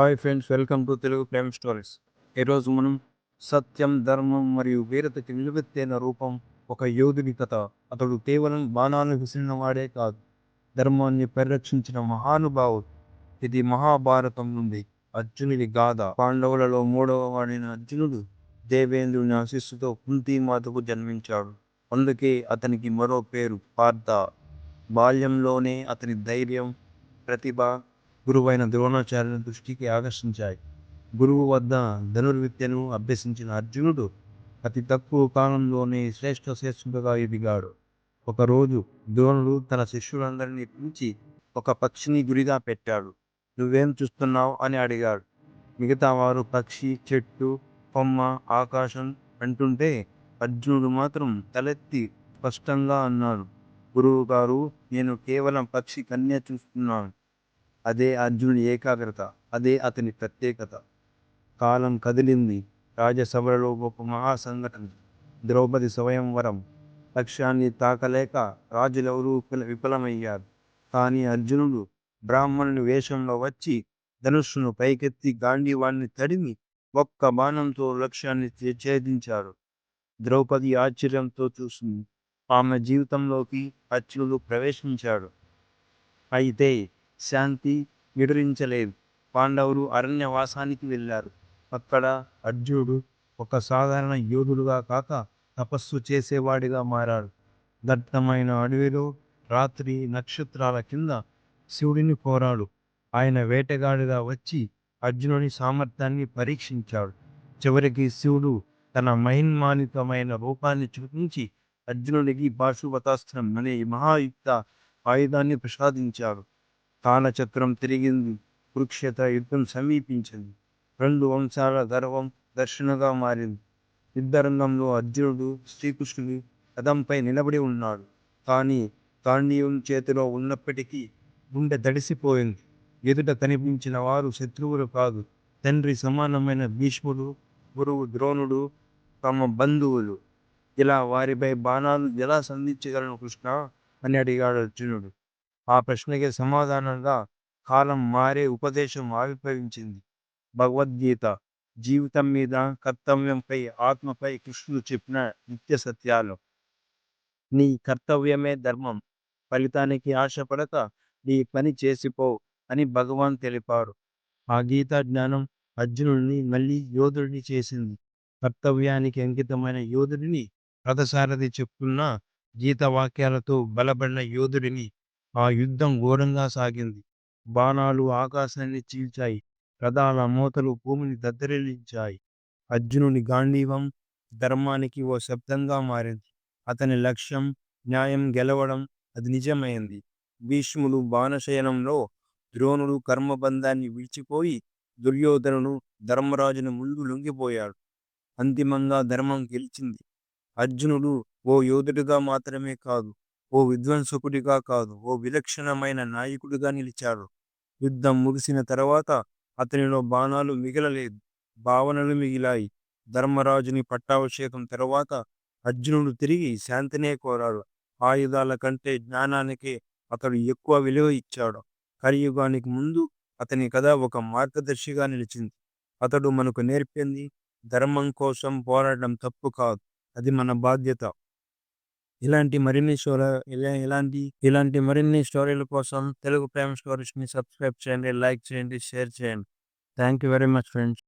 Hi friends welcome to Telugu Prem stories. ఈరోజు మనం సత్యం ధర్మం మరియు వీరతకి నిలువెత్తైన రూపం ఒక యోధుని కథ. అతడు కేవలం బాణాలు విసిరిన వాడే కాదు ధర్మాన్ని పరిరక్షించిన మహానుభావుడు. ఇది మహాభారతం నుండి అర్జునుడి గాథ. పాండవులలో మూడవ వాడైన అర్జునుడు దేవేంద్రుని ఆశీస్సుతో కుంతీమాతకు జన్మించాడు. అందుకే అతనికి మరో పేరు పార్థ. బాల్యంలోనే అతని ధైర్యం ప్రతిభ గురువైన ద్రోణాచార్యుల దృష్టికి ఆకర్షించాయి. గురువు వద్ద ధనుర్విద్యను అభ్యసించిన అర్జునుడు అతి తక్కువ కాలంలోనే శ్రేష్ఠ శ్రేష్ఠుడుగా ఎదిగాడు. ఒకరోజు ద్రోణుడు తన శిష్యులందరినీ పిలిచి ఒక పక్షిని గురిగా పెట్టాడు. నువ్వేం చూస్తున్నావు? అని అడిగాడు. మిగతా వారు పక్షి చెట్టు కొమ్మ ఆకాశం అంటుంటే అర్జునుడు మాత్రం తలెత్తి స్పష్టంగా అన్నాడు. గురువు గారు నేను కేవలం పక్షి కన్య చూస్తున్నాను. అదే అర్జునుడి ఏకాగ్రత అదే అతని ప్రత్యేకత. కాలం కదిలింది. రాజసభలో గొప్ప మహాసంఘటన. ద్రౌపది స్వయంవరం. లక్ష్యాన్ని తాకలేక రాజులెవరూ విఫలమయ్యారు. కానీ అర్జునుడు బ్రాహ్మణుని వేషంలో వచ్చి ధనుస్సును పైకెత్తి గాంధీవాణ్ణి తడిమి ఒక్క బాణంతో లక్ష్యాన్ని ఛేదించారు. ద్రౌపది ఆశ్చర్యంతో చూసింది. ఆమె జీవితంలోకి అర్జునుడు ప్రవేశించాడు. అయితే శాంతి విడరించలేదు. పాండవులు అరణ్యవాసానికి వెళ్ళారు. అక్కడ అర్జునుడు ఒక సాధారణ యోధుడుగా కాక తపస్సు చేసేవాడిగా మారాడు. దట్టమైన అడవిలో రాత్రి నక్షత్రాల కింద శివుడిని కోరాడు. ఆయన వేటగాడిగా వచ్చి అర్జునుని సామర్థ్యాన్ని పరీక్షించాడు. చివరికి శివుడు తన మహిన్మానితమైన రూపాన్ని చూపించి అర్జునుడికి పాశుపతాస్త్రం అనే మహాయుక్త ఆయుధాన్ని ప్రసాదించాడు. కాలచక్రం తిరిగింది. కురుక్షేత్ర యుద్ధం సమీపించింది. రెండు వంశాల గర్వం దర్శనగా మారింది. యుద్ధరంగంలో అర్జునుడు శ్రీకృష్ణుడు రథంపై నిలబడి ఉన్నాడు. కానీ గాంధీవం చేతిలో ఉన్నప్పటికీ గుండె దడిసిపోయింది. ఎదుట కనిపించిన వారు శత్రువులు కాదు. తండ్రి సమానమైన భీష్ముడు గురువు ద్రోణుడు తమ బంధువులు. ఇలా వారిపై బాణాలు ఎలా సంధించగలను కృష్ణ? అని అడిగాడు అర్జునుడు. ఆ ప్రశ్నకి సమాధానంగా కాలం మారే ఉపదేశం ఆవిర్భవించింది. భగవద్గీత జీవితం మీద కర్తవ్యంపై ఆత్మపై కృష్ణుడు చెప్పిన నిత్య సత్యాలు. నీ కర్తవ్యమే ధర్మం. ఫలితానికి ఆశపడక నీ పని చేసిపో అని భగవాన్ తెలిపారు. ఆ గీతా జ్ఞానం అర్జునుడిని మళ్ళీ యోధుడిని చేసింది. కర్తవ్యానికి అంకితమైన యోధుడిని రథసారథి చెప్తున్న గీత వాక్యాలతో బలపడిన యోధుడిని ఆ యుద్ధం ఘోరంగా సాగింది. బాణాలు ఆకాశాన్ని చీల్చాయి. రథాల మూతలు భూమిని దద్దరిల్లించాయి. అర్జునుని గాంధీవం ధర్మానికి ఓ శబ్దంగా మారింది. అతని లక్ష్యం న్యాయం గెలవడం అది నిజమైంది. భీష్ముడు బాణశయనంలో ద్రోణుడు కర్మబంధాన్ని విడిచిపోయి దుర్యోధనుడు ధర్మరాజును ముందు లొంగిపోయాడు. అంతిమంగా ధర్మం గెలిచింది. అర్జునుడు ఓ యోధుడిగా మాత్రమే కాదు ఓ విధ్వంసకుడిగా కాదు ఓ విలక్షణమైన నాయకుడిగా నిలిచాడు. యుద్ధం ముగిసిన తర్వాత అతనిలో బాణాలు మిగలలేదు భావనలు మిగిలాయి. ధర్మరాజుని పట్టాభిషేకం తర్వాత అర్జునుడు తిరిగి శాంతినే కోరాడు. ఆయుధాల కంటే జ్ఞానానికే అతడు ఎక్కువ విలువ ఇచ్చాడు. కలియుగానికి ముందు అతని కథ ఒక మార్గదర్శిగా నిలిచింది. అతడు మనకు నేర్పింది ధర్మం కోసం పోరాడడం తప్పు కాదు అది మన బాధ్యత. ఇలాంటి మరిన్ని స్టోరీ ఇలా ఇలాంటి ఇలాంటి మరిన్ని స్టోరీల కోసం తెలుగు ప్రేమ స్టోరీస్ని సబ్స్క్రైబ్ చేయండి లైక్ చేయండి షేర్ చేయండి. Thank you very much friends.